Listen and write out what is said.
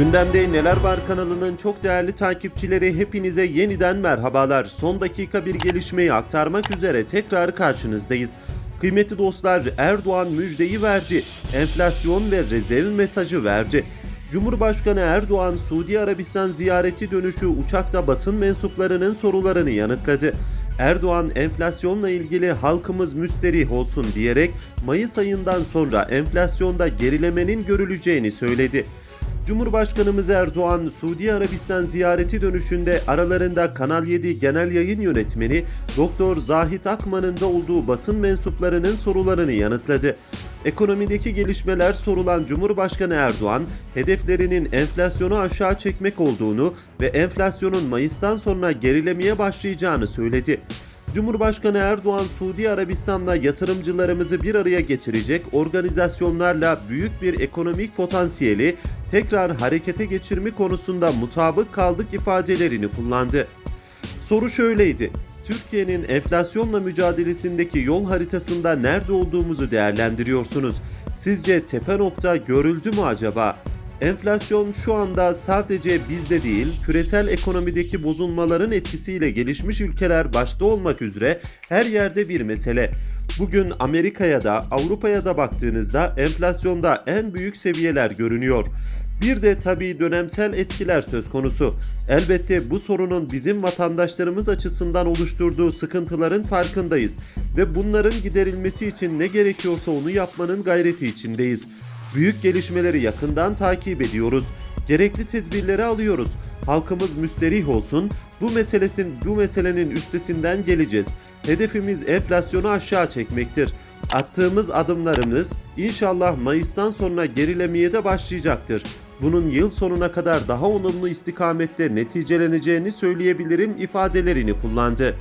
Gündemde Neler Var kanalının çok değerli takipçileri hepinize yeniden merhabalar. Son dakika bir gelişmeyi aktarmak üzere tekrar karşınızdayız. Kıymetli dostlar Erdoğan müjdeyi verdi. Enflasyon ve rezerv mesajı verdi. Cumhurbaşkanı Erdoğan Suudi Arabistan ziyareti dönüşü uçakta basın mensuplarının sorularını yanıtladı. Erdoğan enflasyonla ilgili halkımız müsterih olsun diyerek Mayıs ayından sonra enflasyonda gerilemenin görüleceğini söyledi. Cumhurbaşkanımız Erdoğan, Suudi Arabistan ziyareti dönüşünde aralarında Kanal 7 Genel Yayın Yönetmeni Doktor Zahit Akman'ın da olduğu basın mensuplarının sorularını yanıtladı. Ekonomideki gelişmeler sorulan Cumhurbaşkanı Erdoğan, hedeflerinin enflasyonu aşağı çekmek olduğunu ve enflasyonun Mayıs'tan sonra gerilemeye başlayacağını söyledi. Cumhurbaşkanı Erdoğan Suudi Arabistan'la yatırımcılarımızı bir araya getirecek organizasyonlarla büyük bir ekonomik potansiyeli tekrar harekete geçirme konusunda mutabık kaldık ifadelerini kullandı. Soru şöyleydi. Türkiye'nin enflasyonla mücadelesindeki yol haritasında nerede olduğumuzu değerlendiriyorsunuz. Sizce tepe nokta görüldü mü acaba? Enflasyon şu anda sadece bizde değil, küresel ekonomideki bozulmaların etkisiyle gelişmiş ülkeler başta olmak üzere her yerde bir mesele. Bugün Amerika'ya da Avrupa'ya da baktığınızda enflasyonda en büyük seviyeler görünüyor. Bir de tabii dönemsel etkiler söz konusu. Elbette bu sorunun bizim vatandaşlarımız açısından oluşturduğu sıkıntıların farkındayız ve bunların giderilmesi için ne gerekiyorsa onu yapmanın gayreti içindeyiz. Büyük gelişmeleri yakından takip ediyoruz. Gerekli tedbirleri alıyoruz. Halkımız müsterih olsun. Bu meselesin bu meselenin üstesinden geleceğiz. Hedefimiz enflasyonu aşağı çekmektir. Attığımız adımlarımız inşallah Mayıs'tan sonra gerilemeye de başlayacaktır. Bunun yıl sonuna kadar daha olumlu istikamette neticeleneceğini söyleyebilirim ifadelerini kullandı.